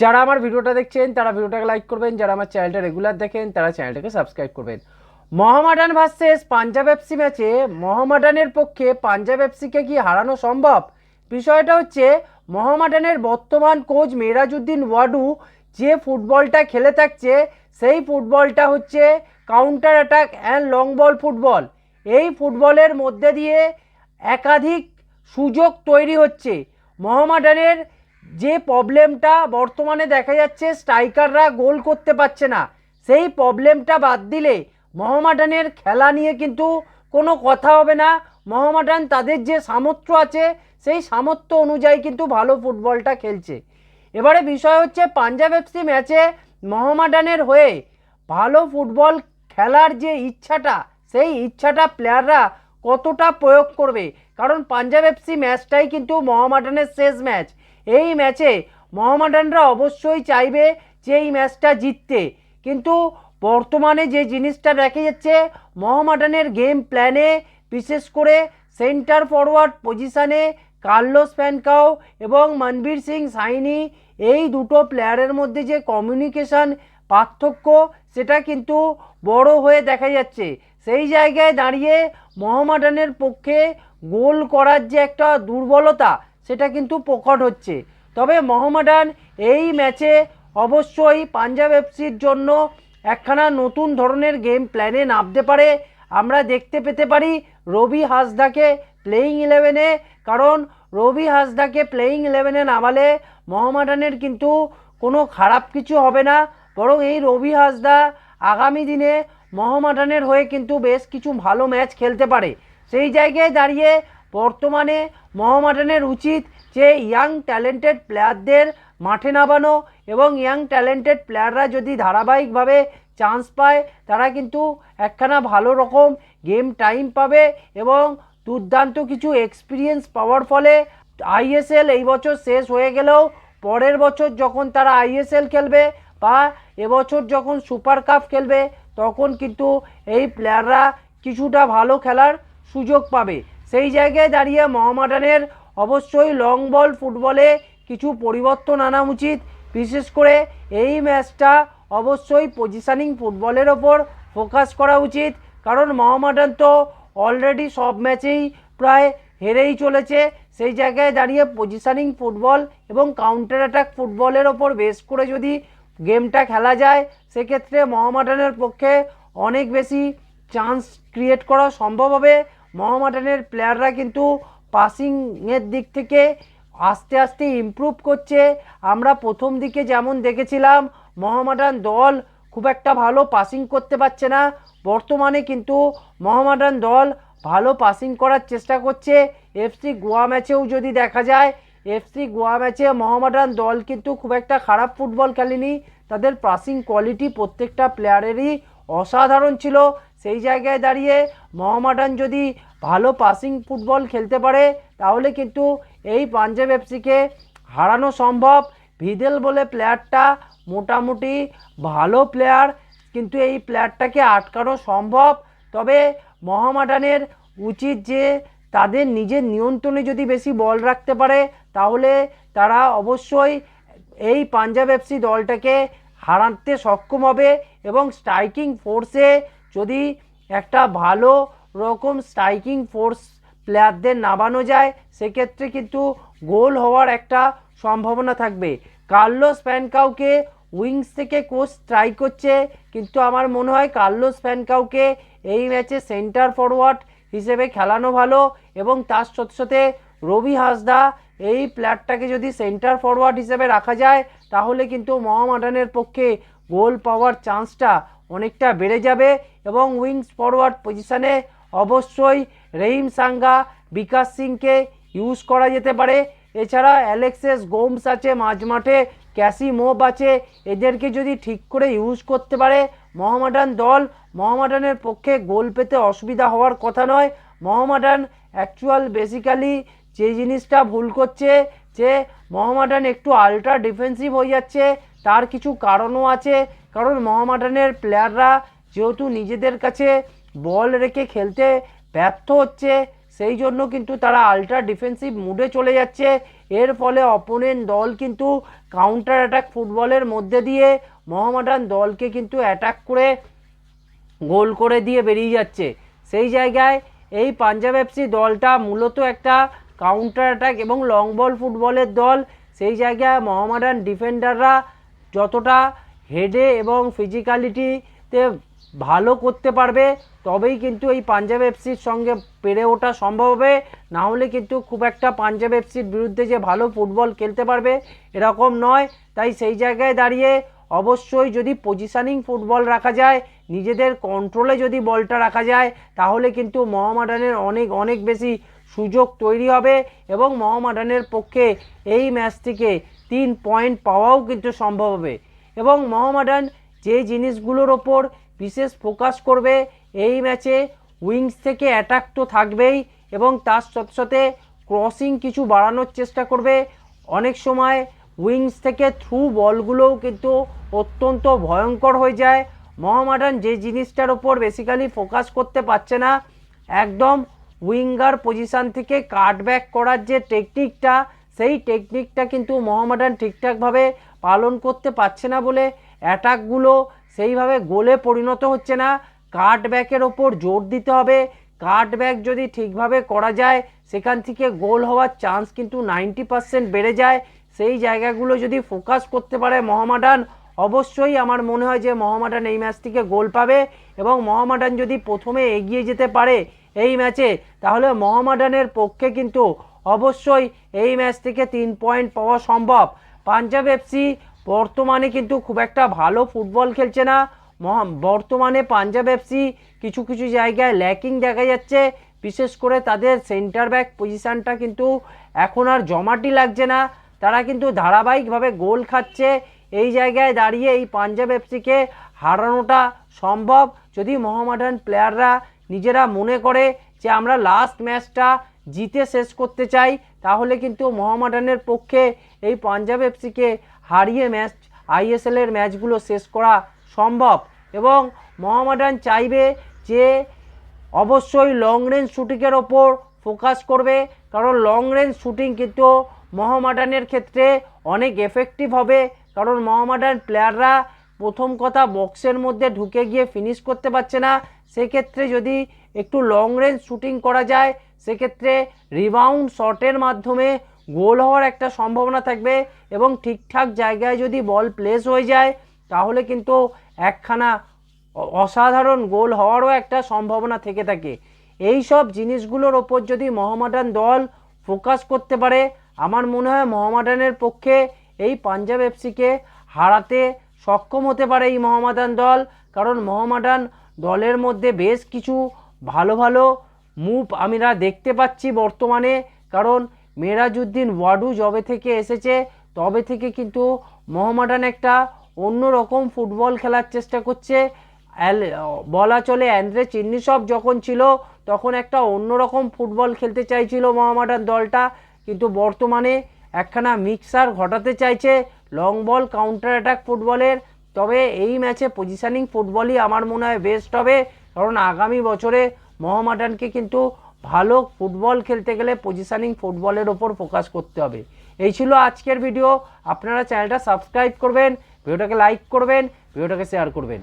যারা আমার ভিডিওটা দেখছেন, তারা ভিডিওটাকে লাইক করবেন। যারা আমার চ্যানেলটা রেগুলার দেখেন, তারা চ্যানেলটাকে সাবস্ক্রাইব করবেন। মহামাডান ভার্সেস পাঞ্জাব এফসি ম্যাচে মহামাডানের পক্ষে পাঞ্জাব এফসিকে কি হারানো সম্ভব? বিষয়টা হচ্ছে মহামাডানের বর্তমান কোচ মেরাজউদ্দিন ওয়াডু যে ফুটবলটা খেলে থাকছে, সেই ফুটবলটা হচ্ছে counter attack and long ball football. এই ফুটবলের মধ্যে দিয়ে একাধিক সুযোগ তৈরি হচ্ছে। মহামাডানের যে প্রবলেমটা বর্তমানে দেখা যাচ্ছে স্ট্রাইকাররা গোল করতে পারছে না। সেই প্রবলেমটা বাদ দিলে মহামাডানের খেলা নিয়ে কিন্তু কোনো কথা হবে না। মহামাডান তাদের যে সামর্থ্য আছে, সেই সামর্থ্য অনুযায়ী কিন্তু ভালো ফুটবলটা খেলছে। এবারে বিষয় হচ্ছে, পাঞ্জাব এফসি ম্যাচে মহামাডানের হয়ে ভালো ফুটবল খেলার যে ইচ্ছাটা, সেই ইচ্ছাটা প্লেয়াররা কতটা প্রয়োগ করবে? কারণ পাঞ্জাব এফসি ম্যাচটাই কিন্তু মহামাডানের শেষ ম্যাচ। এই ম্যাচে মহামাডানরা অবশ্যই চাইবে যে এই ম্যাচটা জিততে। কিন্তু বর্তমানে যে জিনিসটা দেখা যাচ্ছে, মহামাডানের গেম প্ল্যানে বিশেষ করে সেন্টার ফরওয়ার্ড পজিশানে কার্লোস ফ্যানকাও এবং মনবীর সিং সাইনি এই দুটো প্লেয়ারের মধ্যে যে কমিউনিকেশান পার্থক্য, সেটা কিন্তু বড় হয়ে দেখা যাচ্ছে। সেই জায়গায় দাঁড়িয়ে মোহামেডানের পক্ষে গোল করার যে একটা দুর্বলতা সেটা কিন্তু প্রকট হচ্ছে। তবে মোহামেডান এই ম্যাচে অবশ্যই পাঞ্জাব এফসির জন্য একখানা নতুন ধরনের গেম প্ল্যানে নামতে পারে। আমরা দেখতে পেতে পারি রবি হাসদাকে প্লেয়িং ইলেভেনে কারণ রবি হাসদাকে প্লেয়িং ইলেভেনে নামালে মোহামেডানের কিন্তু কোনো খারাপ কিছু হবে না। বরং এই রবি হাসদা আগামী দিনে মোহামেডানের হয়ে কিন্তু বেশ কিছু ভালো ম্যাচ খেলতে পারে। সেই জায়গায় দাঁড়িয়ে বর্তমানে মোহামেডানের উচিত যে ইয়াং ট্যালেন্টেড প্লেয়ারদের মাঠে নামানো এবং ইয়াং ট্যালেন্টেড প্লেয়াররা যদি ধারাবাহিকভাবে চান্স পায়, তারা কিন্তু একখানা ভালো রকম গেম টাইম পাবে এবং দুর্দান্ত কিছু এক্সপিরিয়েন্স পাওয়ার ফলে আইএসএল এই বছর শেষ হয়ে গেলেও পরের বছর যখন তারা আইএসএল খেলবে বা এবছর যখন সুপার কাপ খেলবে, তখন কিন্তু এই প্লেয়াররা কিছুটা ভালো খেলার সুযোগ পাবে। সেই জায়গায় দাঁড়িয়ে মহামাডানের অবশ্যই লং বল ফুটবলে কিছু পরিবর্তন আনা উচিত। বিশেষ করে এই ম্যাচটা অবশ্যই পজিশানিং ফুটবলের ওপর ফোকাস করা উচিত। কারণ মহামাডান তো অলরেডি সব ম্যাচেই প্রায় হেরেই চলেছে। সেই জায়গায় দাঁড়িয়ে পজিশানিং ফুটবল এবং কাউন্টার অ্যাটাক ফুটবলের ওপর বেস করে যদি গেমটা খেলা যায়, সেক্ষেত্রে মহামাডানের পক্ষে অনেক বেশি চান্স ক্রিয়েট করা সম্ভব হবে। মোহামেডানের প্লেয়াররা কিন্তু পাসিংয়ের দিক থেকে আস্তে আস্তে ইমপ্রুভ করছে। আমরা প্রথম দিকে যেমন দেখেছিলাম, মোহামেডান দল খুব একটা ভালো পাসিং করতে পারছে না। বর্তমানে কিন্তু মোহামেডান দল ভালো পাসিং করার চেষ্টা করছে। এফসি গোয়া ম্যাচেও যদি দেখা যায়, এফসি গোয়া ম্যাচে মোহামেডান দল কিন্তু খুব একটা খারাপ ফুটবল খেলেনি। তাদের পাসিং কোয়ালিটি প্রত্যেকটা প্লেয়ারেরই অসাধারণ ছিল। সেই জায়গায় দাঁড়িয়ে মহামাডান যদি ভালো পাসিং ফুটবল খেলতে পারে, তাহলে কিন্তু এই পাঞ্জাব এফসিকে হারানো সম্ভব। ভিদেল বলে প্লেয়ারটা মোটামুটি ভালো প্লেয়ার কিন্তু এই প্লেয়ারটাকে আটকানো সম্ভব। তবে মহামাডানের উচিত যে তাদের নিজের নিয়ন্ত্রণে যদি বেশি বল রাখতে পারে, তাহলে তারা অবশ্যই এই পাঞ্জাব এফসি দলটাকে হারাতে সক্ষম হবে এবং স্ট্রাইকিং ফোর্সে যদি একটা ভালো রকম স্ট্রাইকিং ফোর্স প্লেয়ারদের নামানো যায়, সেক্ষেত্রে কিন্তু গোল হওয়ার একটা সম্ভাবনা থাকবে। কার্লোস ফ্যানকাউকে উইংস থেকে কোচ ট্রাই করছে, কিন্তু আমার মনে হয় কার্লোস ফ্যানকাউকে এই ম্যাচে সেন্টার ফরওয়ার্ড হিসেবে খেলানো ভালো এবং তার সাথে সাথে রবি হাসদা এই প্লেয়ারটাকে যদি সেন্টার ফরওয়ার্ড হিসেবে রাখা যায়, তাহলে কিন্তু মোহামেডানের পক্ষে গোল পাওয়ার চান্সটা অনেকটা বেড়ে যাবে এবং উইংস ফরওয়ার্ড পজিশানে অবশ্যই রহিম সাঙ্গা বিকাশ সিংকে ইউজ করা যেতে পারে। এছাড়া অ্যালেক্সেস গোমস আছে, মাঝ মাঠে ক্যাসি মোব আছে, এদেরকে যদি ঠিক করে ইউজ করতে পারে, মোহামেডান দল মোহামেডানের পক্ষে গোল পেতে অসুবিধা হওয়ার কথা নয়। মহামাডান অ্যাকচুয়াল বেসিক্যালি যে জিনিসটা ভুল করছে, যে মহামাডান একটু আলট্রা ডিফেন্সিভ হয়ে যাচ্ছে তার কিছু কারণও আছে। কারণ মহামাডানের প্লেয়াররা যেহেতু নিজেদের কাছে বল রেখে খেলতে ব্যর্থ হচ্ছে, সেই জন্য কিন্তু তারা আলট্রা ডিফেন্সিভ মুডে চলে যাচ্ছে। এর ফলে অপোনেন্ট দল কিন্তু কাউন্টার অ্যাটাক ফুটবলের মধ্যে দিয়ে মোহামেডান দলকে কিন্তু অ্যাটাক করে গোল করে দিয়ে বেরিয়ে যাচ্ছে। সেই জায়গায় এই পাঞ্জাব এফসি দলটা মূলত একটা কাউন্টার অ্যাটাক এবং লং বল ফুটবলের দল। সেই জায়গায় মোহামেডান ডিফেন্ডাররা যতটা হেডে এবং ফিজিক্যালিটিতে ভালো করতে পারবে, তবেই কিন্তু এই পাঞ্জাব এফসির সঙ্গে পেরে ওঠা সম্ভব হবে। না হলে কিন্তু খুব একটা পাঞ্জাব এফসির বিরুদ্ধে যে ভালো ফুটবল খেলতে পারবে, এরকম নয়। তাই সেই জায়গায় দাঁড়িয়ে অবশ্যই যদি পজিশনিং ফুটবল রাখা যায়, নিজেদের কন্ট্রোলে যদি বলটা রাখা যায়, তাহলে কিন্তু মোহামেডানের অনেক অনেক বেশি সুযোগ তৈরি হবে এবং মহামাডানের পক্ষে এই ম্যাচ থেকে তিন পয়েন্ট পাওয়াও কিন্তু সম্ভব হবে। এবং মোহামেডান যে জিনিসগুলোর ওপর বিশেষ ফোকাস করবে, এই ম্যাচে উইংস থেকে অ্যাটাক তো থাকবেই এবং তার সাথে সাথে ক্রসিং কিছু বাড়ানোর চেষ্টা করবে। অনেক সময় উইংস থেকে থ্রু বলগুলোও কিন্তু অত্যন্ত ভয়ঙ্কর হয়ে যায়। মোহামেডান যে জিনিসটার ওপর বেসিক্যালি ফোকাস করতে পারছে না, একদম উইঙ্গার পজিশান থেকে কাটব্যাক করার যে টেকনিকটা সেই টেকনিকটা কিন্তু মোহামেডান ঠিকঠাকভাবে পালন করতে পারছে না বলে অ্যাটাকগুলো সেইভাবে গোলে পরিণত হচ্ছে না। কাটব্যাকের ওপর জোর দিতে হবে। কাটব্যাক যদি ঠিকভাবে করা যায়, সেখান থেকে গোল হওয়ার চান্স কিন্তু নাইনটি পার্সেন্ট বেড়ে যায়। সেই জায়গাগুলো যদি ফোকাস করতে পারে মহামাডান, অবশ্যই আমার মনে হয় যে মহামাডান এই ম্যাচ থেকে গোল পাবে এবং মহামাডান যদি প্রথমে এগিয়ে যেতে পারে এই ম্যাচে তাহলে মোহামেডানের পক্ষে কিন্তু অবশ্যই এই ম্যাচ থেকে তিন পয়েন্ট পাওয়া সম্ভব। পাঞ্জাব এফসি বর্তমানে কিন্তু খুব একটা ভালো ফুটবল খেলছে না। বর্তমানে পাঞ্জাব এফসি কিছু কিছু জায়গায় ল্যাকিং দেখা যাচ্ছে। বিশেষ করে তাদের সেন্টার ব্যাক পজিশানটা কিন্তু এখন আর জমাটি লাগছে না। তারা কিন্তু ধারাবাহিকভাবে গোল খাচ্ছে। এই জায়গায় দাঁড়িয়ে এই পাঞ্জাব এফসিকে হারানোটা সম্ভব। যদি মোহামেডান প্লেয়াররা নিজেরা মনে করে যে আমরা লাস্ট ম্যাচটা জিতে শেষ করতে চাই, তাহলে কিন্তু মোহামেডানের পক্ষে এই পাঞ্জাব এফসিকে হারিয়ে ম্যাচ আইএসএলের ম্যাচগুলো শেষ করা সম্ভব। এবং মোহামেডান চাইবে যে অবশ্যই লং রেঞ্জ শুটিংয়ের ওপর ফোকাস করবে, কারণ লং রেঞ্জ শুটিং কিন্তু মোহামেডানের ক্ষেত্রে অনেক এফেক্টিভ হবে, কারণ মোহামেডান প্লেয়াররা প্রথম কথা বক্সের মধ্যে ঢুকে গিয়ে ফিনিশ করতে পারছে না। সেক্ষেত্রে যদি একটু লং রেঞ্জ শুটিং করা যায় সেক্ষেত্রে রিবাউন্ড শটের মাধ্যমে গোল হওয়ার একটা সম্ভাবনা থাকবে এবং ঠিকঠাক জায়গায় যদি বল প্লেস হয়ে যায়, তাহলে কিন্তু একখানা অসাধারণ গোল হওয়ারও একটা সম্ভাবনা থেকে থাকে। এই সব জিনিসগুলোর ওপর যদি মোহামেডান দল ফোকাস করতে পারে, আমার মনে হয় মোহামেডানের পক্ষে এই পাঞ্জাব এফসিকে হারাতে সক্ষম হতে পারে এই মোহামেডান দল। কারণ মোহামেডান দলের মধ্যে বেশ কিছু ভালো ভালো মুভ আমরা দেখতে পাচ্ছি বর্তমানে, কারণ মেরাজউদ্দিন ওয়াডু যবে থেকে এসেছে, তবে থেকে কিন্তু মোহামেডান একটা অন্য রকম ফুটবল খেলার চেষ্টা করছে। বলা চলে অ্যান্দ্রে চিন্নিসব যখন ছিল, তখন একটা অন্যরকম ফুটবল খেলতে চাইছিল মোহামেডান দলটা, কিন্তু বর্তমানে একখানা মিক্সার ঘটাতে চাইছে লং বল কাউন্টার অ্যাটাক ফুটবলের। তবে এই ম্যাচে পজিশনিং ফুটবলই আমার মনে হয় বেস্ট হবে, কারণ আগামী বছরে মোহামেডানকে কিন্তু ভালো ফুটবল খেলতে গেলে পজিশানিং ফুটবলের ওপর ফোকাস করতে হবে। এই ছিল আজকের ভিডিও আপনারা চ্যানেলটা সাবস্ক্রাইব করবেন ভিডিওটাকে লাইক করবেন ভিডিওটাকে শেয়ার করবেন।